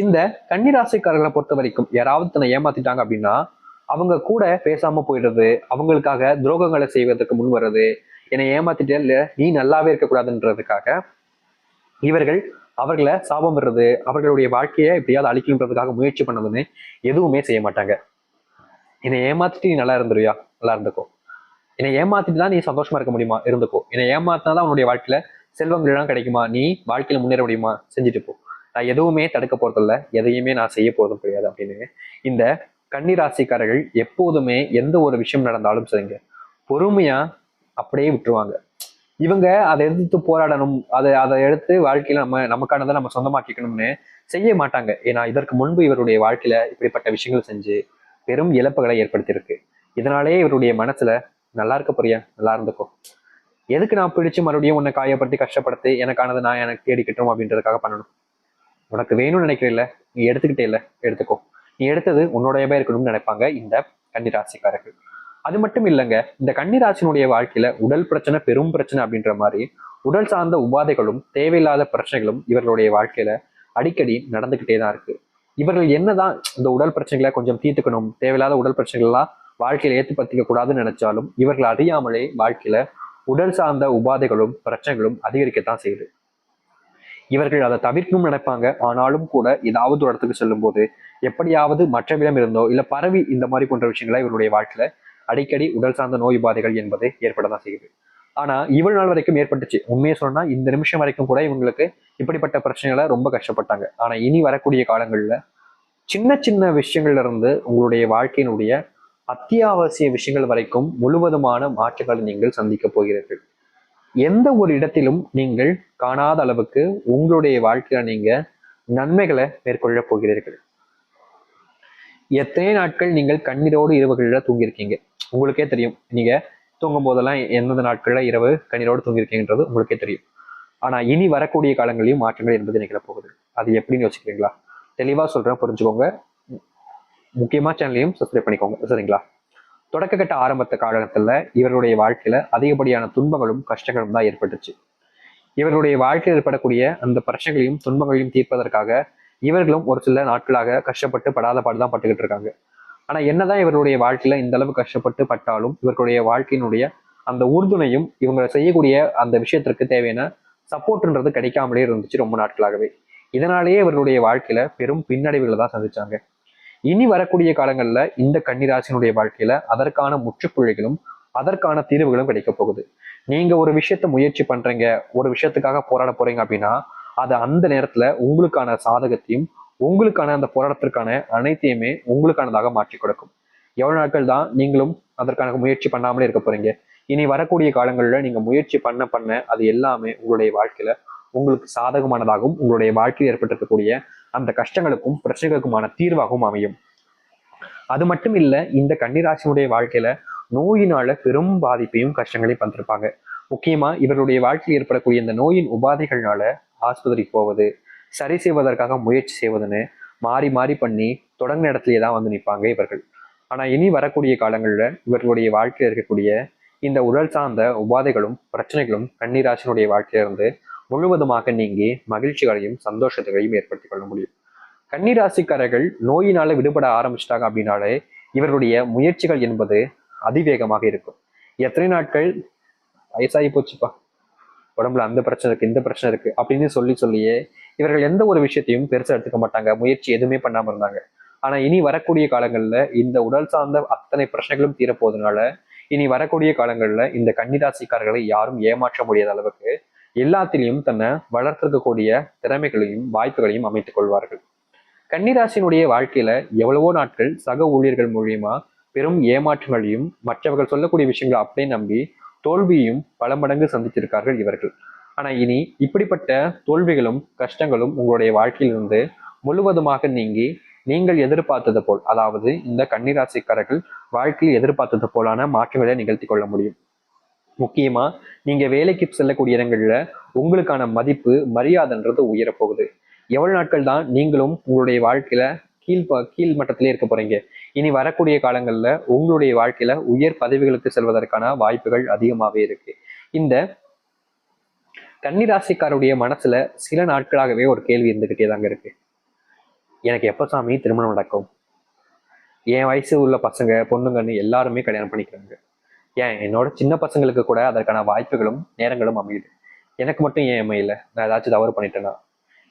இந்த கன்னிராசிக்காரர்களை பொறுத்த வரைக்கும் யாராவது தன்னை ஏமாத்திட்டாங்க அப்படின்னா அவங்க கூட பேசாம போயிடுறது அவங்களுக்காக துரோகங்களை செய்வதற்கு முன் வர்றது என்னை ஏமாத்திட்டே இல்ல நீ நல்லாவே இருக்கக்கூடாதுன்றதுக்காக இவர்கள் அவர்களை சாபம் வர்றது அவர்களுடைய வாழ்க்கையை எப்படியாவது அழிக்கணுன்றதுக்காக முயற்சி பண்ணதுன்னு எதுவுமே செய்ய மாட்டாங்க. என்னை ஏமாத்திட்டு நீ நல்லா இருந்துருவியா? நல்லா இருந்துக்கோ. என்னை ஏமாத்திட்டு தான் நீ சந்தோஷமா இருக்க முடியுமா? இருந்துக்கோ. என்னை ஏமாத்தினா தான் உன்னுடைய வாழ்க்கையில செல்வங்கள் எல்லாம் கிடைக்குமா? நீ வாழ்க்கையில முன்னேற முடியுமா? செஞ்சுட்டு போ. நான் எதுவுமே தடுக்க போறதில்ல. எதையுமே நான் செய்ய போறதும் கிடையாது அப்படின்னு. இந்த கன்னிராசிக்காரர்கள் எப்போதுமே எந்த ஒரு விஷயம் நடந்தாலும் சரிங்க. பொறுமையா அப்படியே விட்டுருவாங்க. இவங்க அதை எதிர்த்து போராடணும் அதை அதை எடுத்து வாழ்க்கையில நம்ம நமக்கானதை நம்ம சொந்தமாக்கிக்கணும்னு செய்ய மாட்டாங்க. ஏன்னா இதற்கு முன்பு இவருடைய வாழ்க்கையில இப்படிப்பட்ட விஷயங்கள் செஞ்சு பெரும் இழப்புகளை ஏற்படுத்தியிருக்கு. இதனாலேயே இவருடைய மனசுல நல்லா இருக்க போறியா? நல்லா இருந்துக்கோ. எதுக்கு நான் பிடிச்சு மறுபடியும் உன்னை காயப்படுத்தி கஷ்டப்படுத்தி எனக்கானது நான் எனக்கு தேடிக்கிட்டோம் அப்படின்றதுக்காக பண்ணணும். உனக்கு வேணும்னு நினைக்கிறீல்ல நீ எடுத்துக்கிட்டே இல்லை எடுத்துக்கோ. நீ எடுத்தது உன்னோடையவே இருக்கணும்னு நினைப்பாங்க இந்த கன்னிராசிக்காரர்கள் அது மட்டும் இல்லைங்க இந்த கன்னிராசினுடைய வாழ்க்கையில உடல் பிரச்சனை பெரும் பிரச்சனை அப்படின்ற மாதிரி உடல் சார்ந்த உபாதைகளும் தேவையில்லாத பிரச்சனைகளும் இவர்களுடைய வாழ்க்கையில அடிக்கடி நடந்துகிட்டே தான் இருக்கு. இவர்கள் என்னதான் இந்த உடல் பிரச்சனைகளை கொஞ்சம் தீர்த்துக்கணும் தேவையில்லாத உடல் பிரச்சனைகள்லாம் வாழ்க்கையில ஏற்றுப்படுத்திக்க கூடாதுன்னு நினைச்சாலும் இவர்கள் அறியாமலே வாழ்க்கையில உடல் சார்ந்த உபாதைகளும் பிரச்சனைகளும் அதிகரிக்கத்தான் செய்யுது. இவர்கள் அதை தவிர்க்கும் நினைப்பாங்க. ஆனாலும் கூட ஏதாவது ஒரு இடத்துக்கு செல்லும்போது எப்படியாவது மற்றவிடம் இருந்தோ இல்ல பரவி இந்த மாதிரி போன்ற விஷயங்களை இவருடைய வாழ்க்கையில அடிக்கடி உடல் சார்ந்த நோய் பாதைகள் என்பது ஏற்படதான் செய்யுது. ஆனா இவ்வளவு நாள் வரைக்கும் ஏற்பட்டுச்சு. உண்மையை சொன்னா இந்த நிமிஷம் வரைக்கும் கூட இவங்களுக்கு இப்படிப்பட்ட பிரச்சனைகளை ரொம்ப கஷ்டப்பட்டாங்க. ஆனா இனி வரக்கூடிய காலங்கள்ல சின்ன சின்ன விஷயங்கள்ல இருந்து உங்களுடைய வாழ்க்கையினுடைய அத்தியாவசிய விஷயங்கள் வரைக்கும் முழுவதுமான மாற்றங்களை நீங்கள் சந்திக்க போகிறீர்கள். எந்த ஒரு இடத்திலும் நீங்கள் காணாத அளவுக்கு உங்களுடைய வாழ்க்கையில நீங்க நன்மைகளை மேற்கொள்ள போகிறீர்கள். எத்தனை நாட்கள் நீங்கள் கண்ணீரோடு இரவுகளில் தூங்கியிருக்கீங்க? உங்களுக்கே தெரியும். நீங்க தூங்கும் போதெல்லாம் எந்தெந்த நாட்கள்ல இரவு கண்ணீரோடு தூங்கியிருக்கீங்கன்றது உங்களுக்கே தெரியும். ஆனா இனி வரக்கூடிய காலங்களிலும் மாற்றங்கள் என்பது நிகழ போகுது. அது எப்படின்னு யோசிக்கிறீங்களா? தெளிவா சொல்றேன் புரிஞ்சுக்கோங்க. முக்கியமா சேனலையும் சப்ஸ்கிரைப் பண்ணிக்கோங்க. சரிங்களா? தொடக்கக்கட்ட ஆரம்பத்த காலகட்டத்தில் இவர்களுடைய வாழ்க்கையில அதிகப்படியான துன்பங்களும் கஷ்டங்களும் தான் ஏற்பட்டுச்சு. இவர்களுடைய வாழ்க்கையில் ஏற்படக்கூடிய அந்த பிரச்சனைகளையும் துன்பங்களையும் தீர்ப்பதற்காக இவர்களும் ஒரு சில நாட்களாக கஷ்டப்பட்டு படாத பாடுதான் பட்டுக்கிட்டு இருக்காங்க. ஆனா என்னதான் இவர்களுடைய வாழ்க்கையில இந்த அளவு கஷ்டப்பட்டு பட்டாலும் இவர்களுடைய வாழ்க்கையினுடைய அந்த உறுதுணையும் இவங்க செய்யக்கூடிய அந்த விஷயத்திற்கு தேவையான சப்போர்ட்ன்றது கிடைக்காமலே இருந்துச்சு ரொம்ப நாட்களாகவே. இதனாலேயே இவர்களுடைய வாழ்க்கையில பெரும் பின்னடைவுகளை தான் சந்திச்சாங்க. இனி வரக்கூடிய காலங்களில் இந்த கன்னிராசினுடைய வாழ்க்கையில அதற்கான முற்றுப்புள்ளிகளும் அதற்கான தீர்வுகளும் கிடைக்க போகுது. நீங்க ஒரு விஷயத்த முயற்சி பண்றீங்க ஒரு விஷயத்துக்காக போராட போறீங்க அப்படின்னா அது அந்த நேரத்துல உங்களுக்கான சாதகத்தையும் உங்களுக்கான அந்த போராட்டத்திற்கான அனைத்தையுமே உங்களுக்கானதாக மாற்றி கொடுக்கும். எவ்வளவு நாட்கள் தான் நீங்களும் அதற்கான முயற்சி பண்ணாமலே இருக்க போறீங்க. இனி வரக்கூடிய காலங்களில் நீங்க முயற்சி பண்ண பண்ண அது எல்லாமே உங்களுடைய வாழ்க்கையில உங்களுக்கு சாதகமானதாகவும் உங்களுடைய வாழ்க்கையில் ஏற்பட்டிருக்கக்கூடிய அந்த கஷ்டங்களுக்கும் பிரச்சனைகளுக்குமான தீர்வாகவும் அமையும். அது மட்டும் இல்ல இந்த கன்னிராசினுடைய வாழ்க்கையில நோயினால பெரும் பாதிப்பையும் கஷ்டங்களையும் வந்திருப்பாங்க முக்கியமா இவருடைய வாழ்க்கையில் ஏற்படக்கூடிய இந்த நோயின் உபாதைகள்னால ஆஸ்பத்திரிக்கு போவது சரி செய்வதற்காக முயற்சி செய்வதுன்னு மாறி மாறி பண்ணி தொடங்கின இடத்துலயே தான் வந்து நிற்பாங்க இவர்கள். ஆனா இனி வரக்கூடிய காலங்கள்ல இவர்களுடைய வாழ்க்கையில் இருக்கக்கூடிய இந்த உடல் சார்ந்த உபாதைகளும் பிரச்சனைகளும் கன்னிராசினுடைய வாழ்க்கையிலிருந்து முழுவதுமாக நீங்கி மகிழ்ச்சிகளையும் சந்தோஷத்தையும் ஏற்படுத்திக் கொள்ள முடியும். கன்னிராசிக்காரர்கள் நோயினால விடுபட ஆரம்பிச்சிட்டாங்க அப்படின்னாலே இவர்களுடைய முயற்சிகள் என்பது அதிவேகமாக இருக்கும். எத்தனை நாட்கள்? வயசாகி போச்சுப்பா. உடம்புல அந்த பிரச்சனை இருக்கு இந்த பிரச்சனை இருக்கு அப்படின்னு சொல்லி சொல்லியே இவர்கள் எந்த ஒரு விஷயத்தையும் பெருசா எடுத்துக்க மாட்டாங்க. முயற்சி எதுவுமே பண்ணாம இருந்தாங்க. ஆனா இனி வரக்கூடிய காலங்கள்ல இந்த உடல் சார்ந்த அத்தனை பிரச்சனைகளும் தீரப்போவதனால இனி வரக்கூடிய காலங்கள்ல இந்த கன்னிராசிக்காரர்களை யாரும் ஏமாற்ற முடியாத அளவுக்கு எல்லாத்திலையும் தன்னை வளர்த்துக்கக்கூடிய திறமைகளையும் வாய்ப்புகளையும் அமைத்துக் கொள்வார்கள். கன்னிராசினுடைய வாழ்க்கையில எவ்வளவோ நாட்கள் சக ஊழியர்கள் மூலியமா பெரும் ஏமாற்றங்களையும் மற்றவர்கள் சொல்லக்கூடிய விஷயங்களை அப்படியே நம்பி தோல்வியையும் பல மடங்கு சந்தித்திருக்கார்கள் இவர்கள். ஆனா இனி இப்படிப்பட்ட தோல்விகளும் கஷ்டங்களும் உங்களுடைய வாழ்க்கையிலிருந்து முழுவதுமாக நீங்கி நீங்கள் எதிர்பார்த்தது போல் அதாவது இந்த கன்னிராசிக்காரர்கள் வாழ்க்கையில் எதிர்பார்த்தது போலான மாற்றங்களை நிகழ்த்தி கொள்ள முடியும். முக்கியமாக நீங்கள் வேலைக்கு செல்லக்கூடிய இடங்களில் உங்களுக்கான மதிப்பு மரியாதைன்றது உயரப்போகுது எவ்வளவு நாட்கள் தான் நீங்களும் உங்களுடைய வாழ்க்கையில கீழ் ப- கீழ் மட்டத்திலே இருக்க போறீங்க. இனி வரக்கூடிய காலங்களில் உங்களுடைய வாழ்க்கையில உயர் பதவிகளுக்கு செல்வதற்கான வாய்ப்புகள் அதிகமாகவே இருக்கு. இந்த கன்னிராசிக்காருடைய மனசுல சில நாட்களாகவே ஒரு கேள்வி இருந்துகிட்டே தாங்க இருக்கு. எனக்கு எப்போ சாமி திருமணம் நடக்கும்? என் வயசு உள்ள பசங்க பொண்ணுங்கன்னு எல்லாருமே கல்யாணம் பண்ணிக்கிறாங்க. ஏன்? என்னோட சின்ன பசங்களுக்கு கூட அதற்கான வாய்ப்புகளும் நேரங்களும் அமையுது. எனக்கு மட்டும் ஏன் அமையல? நான் ஏதாச்சும் தவறு பண்ணிட்டேனா?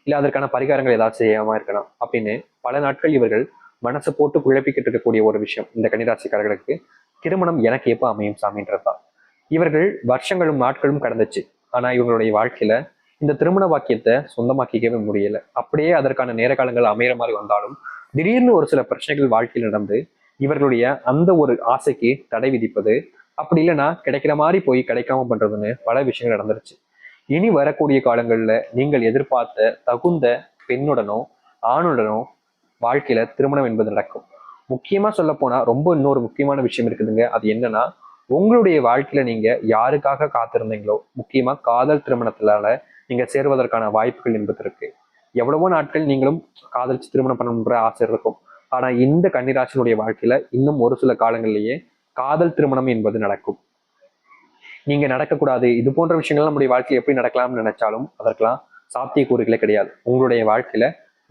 இல்லை அதற்கான பரிகாரங்கள் ஏதாச்சும் செய்யாம இருக்கணும்? அப்படின்னு பல நாட்கள் இவர்கள் மனசை போட்டு குழப்பிக்கிட்டு இருக்கக்கூடிய ஒரு விஷயம் இந்த கன்னிராசிக்காரர்களுக்கு திருமணம் எனக்கு எப்போ அமையும் சாமின்றதுதான் இவர்கள் வருஷங்களும் நாட்களும் கடந்துச்சு. ஆனா இவங்களுடைய வாழ்க்கையில இந்த திருமண வாக்கியத்தை சொந்தமாக்கிக்கவே முடியல. அப்படியே அதற்கான நேர காலங்கள் அமையிற மாதிரி வந்தாலும் திடீர்னு ஒரு சில பிரச்சனைகள் வாழ்க்கையில் நடந்து இவர்களுடைய அந்த ஒரு ஆசைக்கு தடை விதிப்பது அப்படி இல்லைன்னா கிடைக்கிற மாதிரி போய் கிடைக்காம பண்றதுன்னு பல விஷயங்கள் நடந்துருச்சு. இனி வரக்கூடிய காலங்களில் நீங்கள் எதிர்பார்த்த தகுந்த பெண்ணுடனோ ஆணுடனோ வாழ்க்கையில திருமணம் என்பது நடக்கும். முக்கியமா சொல்ல போனா ரொம்ப இன்னொரு முக்கியமான விஷயம் இருக்குதுங்க. அது என்னன்னா உங்களுடைய வாழ்க்கையில நீங்க யாருக்காக காத்திருந்தீங்களோ முக்கியமா காதல் திருமணத்தினால நீங்க சேர்வதற்கான வாய்ப்புகள் என்பது இருக்கு. எவ்வளவோ நாட்கள் நீங்களும் காதலிச்சு திருமணம் பண்ணணுன்ற ஆசை இருக்கும். ஆனா இந்த கன்னிராசினுடைய வாழ்க்கையில இன்னும் ஒரு சில காலங்களிலேயே காதல் திருமணம் என்பது நடக்கும். நீங்க நடக்கக்கூடாது. இது போன்ற விஷயங்கள் நம்முடைய வாழ்க்கையில் எப்படி நடக்கலாம்னு நினைச்சாலும் அதற்கெல்லாம் சாத்தியக்கூறுகளே கிடையாது. உங்களுடைய வாழ்க்கையில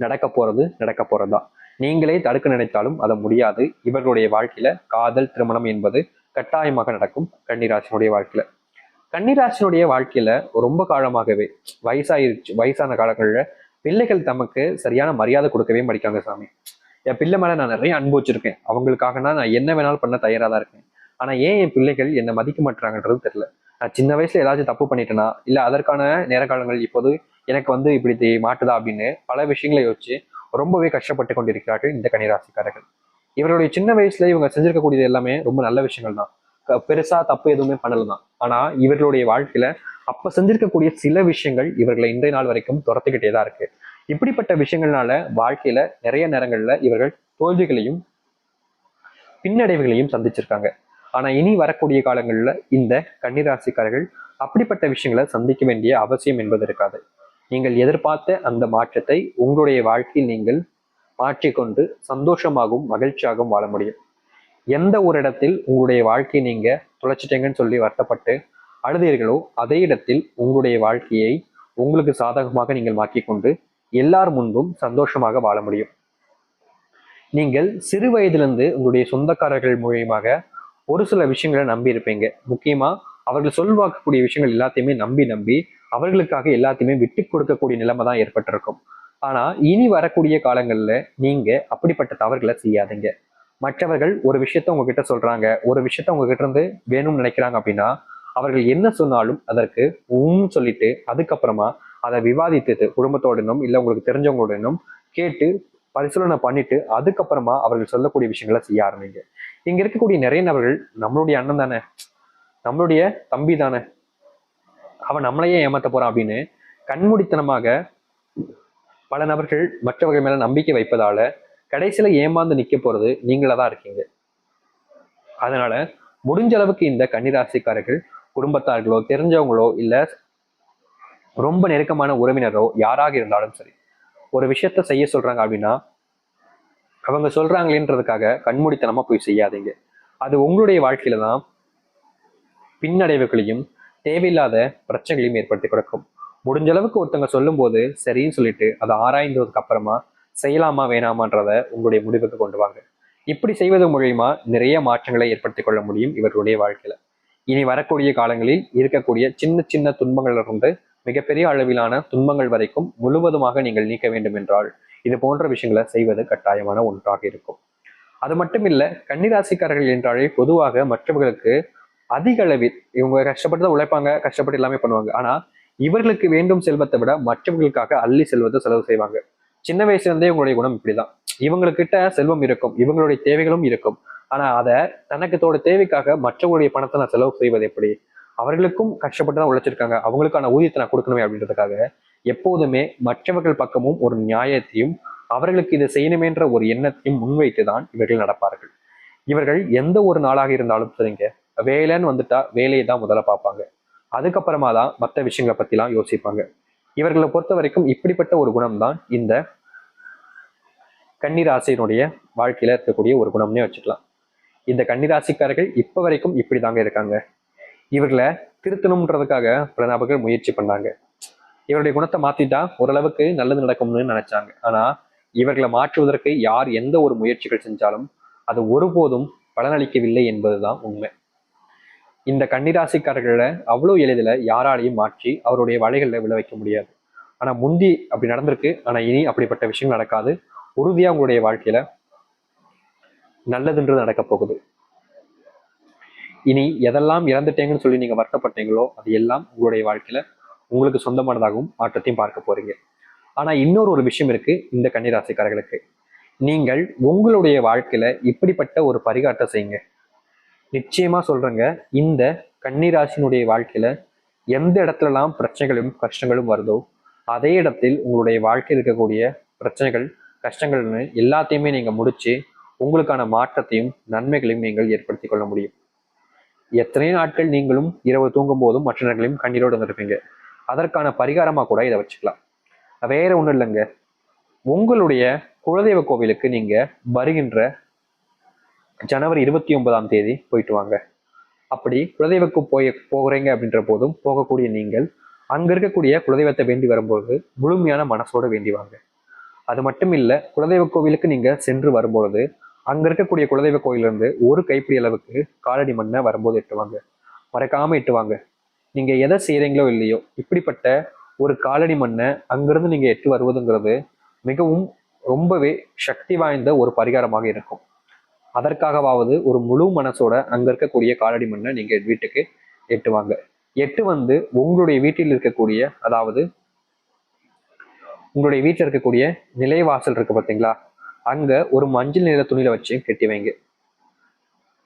நடக்க போறது நடக்க போறதுதான். நீங்களே தடுக்க நினைத்தாலும் அதை முடியாது. இவர்களுடைய வாழ்க்கையில காதல் திருமணம் என்பது கட்டாயமாக நடக்கும் கன்னிராசினுடைய வாழ்க்கையில. கன்னிராசினுடைய வாழ்க்கையில ரொம்ப காலமாகவே வயசாயிருச்சு வயசான காலங்களில் பிள்ளைகள் தமக்கு சரியான மரியாதை கொடுக்கவே மாட்டாங்க சாமி. என் பிள்ளை மேலே நான் நிறைய அன்பு வச்சிருக்கேன். அவங்களுக்காகனா நான் என்ன வேணாலும் பண்ண தயாராக தான் இருக்கேன். ஆனால் ஏன் என் பிள்ளைகள் என்னை மதிக்க மாட்டாங்கன்றது தெரியல. நான் சின்ன வயசுல ஏதாச்சும் தப்பு பண்ணிட்டேனா இல்லை அதற்கான நேர காலங்கள் இப்போது எனக்கு வந்து இப்படி மாட்டுதா அப்படின்னு பல விஷயங்களை யோசிச்சு ரொம்பவே கஷ்டப்பட்டு கொண்டிருக்கிறார்கள் இந்த கன்னிராசிக்காரர்கள். இவருடைய சின்ன வயசுல இவங்க செஞ்சிருக்கக்கூடியது எல்லாமே ரொம்ப நல்ல விஷயங்கள் தான். பெருசாக பெருசா தப்பு எதுவுமே பண்ணல தான். ஆனா இவர்களுடைய வாழ்க்கையில அப்ப செஞ்சிருக்கக்கூடிய சில விஷயங்கள் இவர்களை இன்றைய நாள் வரைக்கும் துரத்துக்கிட்டே தான் இருக்கு. இப்படிப்பட்ட விஷயங்கள்னால வாழ்க்கையில நிறைய நேரங்கள்ல இவர்கள் தோல்விகளையும் பின்னடைவுகளையும் சந்திச்சிருக்காங்க. ஆனா இனி வரக்கூடிய காலங்கள்ல இந்த கன்னிராசிக்காரர்கள் அப்படிப்பட்ட விஷயங்களை சந்திக்க வேண்டிய அவசியம் என்பது இருக்காது. நீங்கள் எதிர்பார்த்த அந்த மாற்றத்தை உங்களுடைய வாழ்க்கையில் நீங்கள் மாற்றிக்கொண்டு சந்தோஷமாகவும் மகிழ்ச்சியாகவும் வாழ முடியும். எந்த ஒரு இடத்தில் உங்களுடைய வாழ்க்கையை நீங்க தொலைச்சிட்டீங்கன்னு சொல்லி வருத்தப்பட்டு அழுதீர்களோ அதே இடத்தில் உங்களுடைய வாழ்க்கையை உங்களுக்கு சாதகமாக நீங்கள் மாற்றிக்கொண்டு எல்லார் முன்பும் சந்தோஷமாக வாழ முடியும். நீங்கள் சிறு வயதிலிருந்து உங்களுடைய சொந்தக்காரர்கள் மூலியமாக ஒரு சில விஷயங்களை நம்பி இருப்பீங்க. முக்கியமா அவர்கள் சொல்வாக்கக்கூடிய விஷயங்கள் எல்லாத்தையுமே நம்பி நம்பி அவர்களுக்காக எல்லாத்தையுமே விட்டு கொடுக்கக்கூடிய நிலைமை தான் ஏற்பட்டிருக்கும். ஆனா இனி வரக்கூடிய காலங்கள்ல நீங்க அப்படிப்பட்ட தவறுகளை செய்யாதீங்க. மற்றவர்கள் ஒரு விஷயத்த உங்ககிட்ட சொல்றாங்க ஒரு விஷயத்த உங்ககிட்ட இருந்து வேணும்னு நினைக்கிறாங்க அப்படின்னா அவர்கள் என்ன சொன்னாலும் அதற்கு உம் சொல்லிட்டு அதுக்கப்புறமா அதை விவாதித்துட்டு குடும்பத்தோடனும் இல்லை உங்களுக்கு தெரிஞ்சவங்களுடனும் கேட்டு பரிசீலனை பண்ணிட்டு அதுக்கப்புறமா அவர்கள் சொல்லக்கூடிய விஷயங்களை செய்ய ஆரம்பிங்க. இங்க இருக்கக்கூடிய நிறைய நபர்கள் நம்மளுடைய அண்ணன் தானே நம்மளுடைய தம்பி தானே அவன் நம்மளையே ஏமாத்த போறான் அப்படின்னு கண்மூடித்தனமாக பல நபர்கள் மற்றவர்கள் மேல நம்பிக்கை வைப்பதால கடைசியில ஏமாந்து நிக்க போறது நீங்களா தான் இருக்கீங்க. அதனால முடிஞ்ச அளவுக்கு இந்த கன்னிராசிக்காரர்கள் குடும்பத்தார்களோ தெரிஞ்சவங்களோ இல்ல ரொம்ப நெருக்கமான உறவினரோ யாராக இருந்தாலும் சரி ஒரு விஷயத்த செய்ய சொல்றாங்க அப்படின்னா அவங்க சொல்றாங்களேன்றதுக்காக கண்மூடித்தனமா போய் செய்யாதீங்க. அது உங்களுடைய வாழ்க்கையில தான் பின்னடைவுகளையும் தேவையில்லாத பிரச்சனைகளையும் ஏற்படுத்தி கொடுக்கும். முடிஞ்ச அளவுக்கு ஒருத்தவங்க சொல்லும்போது சரின்னு சொல்லிட்டு அதை ஆராய்ந்ததுக்கு அப்புறமா செய்யலாமா வேணாமான்றத உங்களுடைய முடிவுக்கு கொண்டு வாங்க. இப்படி செய்வது மூலியமா நிறைய மாற்றங்களை ஏற்படுத்தி கொள்ள முடியும் இவர்களுடைய வாழ்க்கையில. இனி வரக்கூடிய காலங்களில் இருக்கக்கூடிய சின்ன சின்ன துன்பங்கள்ல இருந்து மிகப்பெரிய அளவிலான துன்பங்கள் வரைக்கும் முழுவதுமாக நீங்கள் நீக்க வேண்டும் என்றால் இது போன்ற விஷயங்களை செய்வது கட்டாயமான ஒன்றாக இருக்கும். அது மட்டும் இல்ல கன்னிராசிக்காரர்கள் என்றாலே பொதுவாக மற்றவர்களுக்கு அதிக அளவில் இவங்க கஷ்டப்பட்டு தான் உழைப்பாங்க கஷ்டப்பட்டு எல்லாமே பண்ணுவாங்க. ஆனா இவர்களுக்கு வேண்டும் செல்வத்தை விட மற்றவர்களுக்காக அள்ளி செல்வத்தை செலவு செய்வாங்க. சின்ன வயசுல இருந்தே இவங்களுடைய குணம் இப்படிதான். இவங்களுக்கிட்ட செல்வம் இருக்கும் இவங்களுடைய தேவைகளும் இருக்கும். ஆனா அதை தனக்கு தோட தேவைக்காக மற்றவங்களுடைய பணத்தை நான் செலவு செய்வது எப்படி? அவர்களுக்கும் கஷ்டப்பட்டு தான் உழைச்சிருக்காங்க. அவங்களுக்கான ஊதியத்தை நான் கொடுக்கணுமே அப்படின்றதுக்காக எப்போதுமே மற்றவர்கள் பக்கமும் ஒரு நியாயத்தையும் அவர்களுக்கு இதை செய்யணுமேன்ற ஒரு எண்ணத்தையும் முன்வைத்து தான் இவர்கள் நடப்பார்கள். இவர்கள் எந்த ஒரு நாளாக இருந்தாலும் சரிங்க வேலைன்னு வந்துட்டா வேலையை தான் முதல்ல பார்ப்பாங்க. அதுக்கப்புறமா தான் மற்ற விஷயங்களை பத்திலாம் யோசிப்பாங்க. இவர்களை பொறுத்த வரைக்கும் இப்படிப்பட்ட ஒரு குணம் தான் இந்த கன்னிராசியினுடைய வாழ்க்கையில இருக்கக்கூடிய ஒரு குணம்னே வச்சுக்கலாம். இந்த கன்னிராசிக்காரர்கள் இப்ப வரைக்கும் இப்படி தாங்க இருக்காங்க. இவர்களை திருத்தணும்ன்றதுக்காக பல நபர்கள் முயற்சி பண்ணாங்க. இவருடைய குணத்தை மாத்திட்டா ஓரளவுக்கு நல்லது நடக்கும்னு நினைச்சாங்க. ஆனா இவர்களை மாற்றுவதற்கு யார் எந்த ஒரு முயற்சிகள் செஞ்சாலும் அது ஒருபோதும் பலனளிக்கவில்லை என்பதுதான் உண்மை. இந்த கன்னிராசிக்காரர்களை அவ்வளோ எளிதில் யாராலையும் மாற்றி அவருடைய வலைகளில் விழ வைக்க முடியாது. ஆனா முந்தி அப்படி நடந்திருக்கு. ஆனா இனி அப்படிப்பட்ட விஷயங்கள் நடக்காது. உறுதியா உங்களுடைய வாழ்க்கையில நல்லதுன்றது நடக்க போகுது. இனி எதெல்லாம் இறந்துட்டேங்கன்னு சொல்லி நீங்க வருத்தப்பட்டீங்களோ அது எல்லாம் உங்களுடைய வாழ்க்கையில உங்களுக்கு சொந்தமானதாகவும் மாற்றத்தையும் பார்க்க போறீங்க. ஆனா இன்னொரு ஒரு விஷயம் இருக்கு இந்த கன்னிராசிக்காரர்களுக்கு. நீங்கள் உங்களுடைய வாழ்க்கையில இப்படிப்பட்ட ஒரு பரிகாட்டை செய்யுங்க. நிச்சயமா சொல்றேங்க இந்த கன்னிராசினுடைய வாழ்க்கையில எந்த இடத்துலலாம் பிரச்சனைகளும் கஷ்டங்களும் வருதோ அதே இடத்தில் உங்களுடைய வாழ்க்கையில் இருக்கக்கூடிய பிரச்சனைகள் கஷ்டங்கள்னு எல்லாத்தையுமே நீங்க முடிச்சு உங்களுக்கான மாற்றத்தையும் நன்மைகளையும் நீங்கள் ஏற்படுத்திக் கொள்ள முடியும். எத்தனை நாட்கள் நீங்களும் இரவு தூங்கும் போதும் மற்றவர்களையும் கண்ணீரோடு வந்திருப்பீங்க அதற்கான பரிகாரமா கூட இதை வச்சுக்கலாம். வேற ஒண்ணும் இல்லைங்க. உங்களுடைய குலதெய்வ கோவிலுக்கு நீங்க வருகின்ற ஜனவரி இருபத்தி ஒன்பதாம் தேதி போயிட்டு வாங்க. அப்படி குலதெய்வக்கு போய் போகிறீங்க அப்படின்ற போதும் போகக்கூடிய நீங்கள் அங்க இருக்கக்கூடிய குலதெய்வத்தை வேண்டி வரும்போது முழுமையான மனசோட வேண்டி வாங்க. அது மட்டும் இல்லை குலதெய்வ கோவிலுக்கு நீங்க சென்று வரும்பொழுது அங்க இருக்கக்கூடிய குலதெய்வ கோயிலிருந்து ஒரு கைப்பிடி அளவுக்கு காலடி மண்ணை வரும்போது எட்டுவாங்க. மறக்காம எட்டுவாங்க. நீங்க எதை செய்யறீங்களோ இல்லையோ இப்படிப்பட்ட ஒரு காலடி மண்ணை அங்கிருந்து நீங்க எட்டு வருவதுங்கிறது மிகவும் ரொம்பவே சக்தி வாய்ந்த ஒரு பரிகாரமாக இருக்கும். அதற்காகவாவது ஒரு முழு மனசோட அங்க இருக்கக்கூடிய காலடி மண்ணை நீங்க வீட்டுக்கு எட்டுவாங்க. எட்டு வந்து உங்களுடைய வீட்டில் இருக்கக்கூடிய அதாவது உங்களுடைய வீட்டில் இருக்கக்கூடிய நிலைவாசல் இருக்கு பார்த்தீங்களா அங்க ஒரு மஞ்சள் நிற துணியில வச்சு கட்டி வைங்க.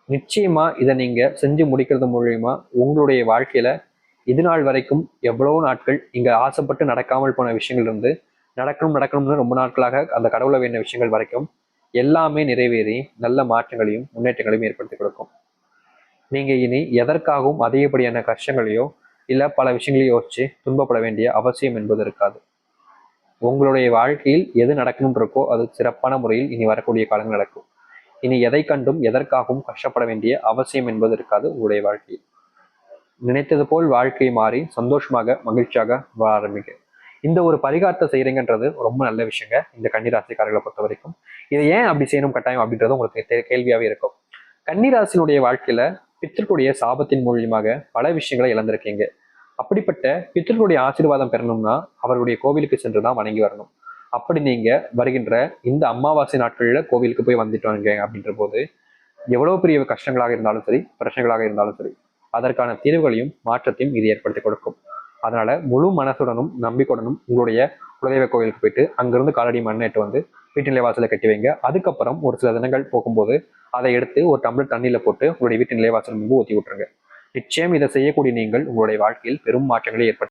நிச்சயமா இதை நீங்க செஞ்சு முடிக்கிறது மூலியமா உங்களுடைய வாழ்க்கையில இது நாள் வரைக்கும் எவ்வளவோ நாட்கள் இங்க ஆசைப்பட்டு நடக்காமல் போன விஷயங்கள் இருந்து நடக்கணும் நடக்கணும்னு ரொம்ப நாட்களாக அந்த கடவுளை வேண்டிய விஷயங்கள் வரைக்கும் எல்லாமே நிறைவேறி நல்ல மாற்றங்களையும் முன்னேற்றங்களையும் ஏற்படுத்தி கொடுக்கும். நீங்க இனி எதற்காகவும் அதிகப்படியான கஷ்டங்களையோ இல்ல பல விஷயங்களையும் யோசிச்சு துன்பப்பட வேண்டிய அவசியம் என்பது இருக்காது. உங்களுடைய வாழ்க்கையில் எது நடக்கணும் இருக்கோ அது சிறப்பான முறையில் இனி வரக்கூடிய காலங்கள் நடக்கும். இனி எதை கண்டும் எதற்காகவும் கஷ்டப்பட வேண்டிய அவசியம் என்பது இருக்காது உங்களுடைய வாழ்க்கையில். நினைத்தது போல் வாழ்க்கை மாறி சந்தோஷமாக மகிழ்ச்சியாக வாழ ஆரம்பிக்க இந்த ஒரு பரிகாரத்தை செய்யறீங்கன்றது ரொம்ப நல்ல விஷயங்க இந்த கன்னிராசிக்காரர்களை பொறுத்த வரைக்கும். இதை ஏன் அப்படி செய்யணும் கட்டாயம் அப்படின்றது உங்களுக்கு கேள்வியாகவே இருக்கும். கன்னிராசினுடைய வாழ்க்கையில பித்திருக்குடைய சாபத்தின் மூலியமாக பல விஷயங்களை இழந்திருக்கீங்க. அப்படிப்பட்ட பித்தர்களுடைய ஆசீர்வாதம் பெறணும்னா அவருடைய கோவிலுக்கு சென்று தான் வணங்கி வரணும். அப்படி நீங்க வருகின்ற இந்த அமாவாசை நாட்களில் கோவிலுக்கு போய் வந்துட்டு வாங்க அப்படின்ற போது எவ்வளவு பெரிய கஷ்டங்களாக இருந்தாலும் சரி பிரச்சனைகளாக இருந்தாலும் சரி அதற்கான தீர்வுகளையும் மாற்றத்தையும் இது ஏற்படுத்தி கொடுக்கும். அதனால முழு மனசுடனும் நம்பிக்கையுடனும் உங்களுடைய குலதெய்வ கோவிலுக்கு போயிட்டு அங்கிருந்து காலடி மண்ணேட்டு வந்து வீட்டின் நிலைவாசலை கட்டி வைங்க. அதுக்கப்புறம் ஒரு சில தினங்கள் போகும்போது அதை எடுத்து ஒரு டம்ளர் தண்ணியில போட்டு உங்களுடைய வீட்டின் நிலைவாசல் முன்பு ஊற்றி விட்டுருங்க. நிச்சயம் இதை செய்யக்கூடிய நீங்கள் உங்களுடைய வாழ்க்கையில் பெரும் மாற்றங்களை ஏற்படுத்த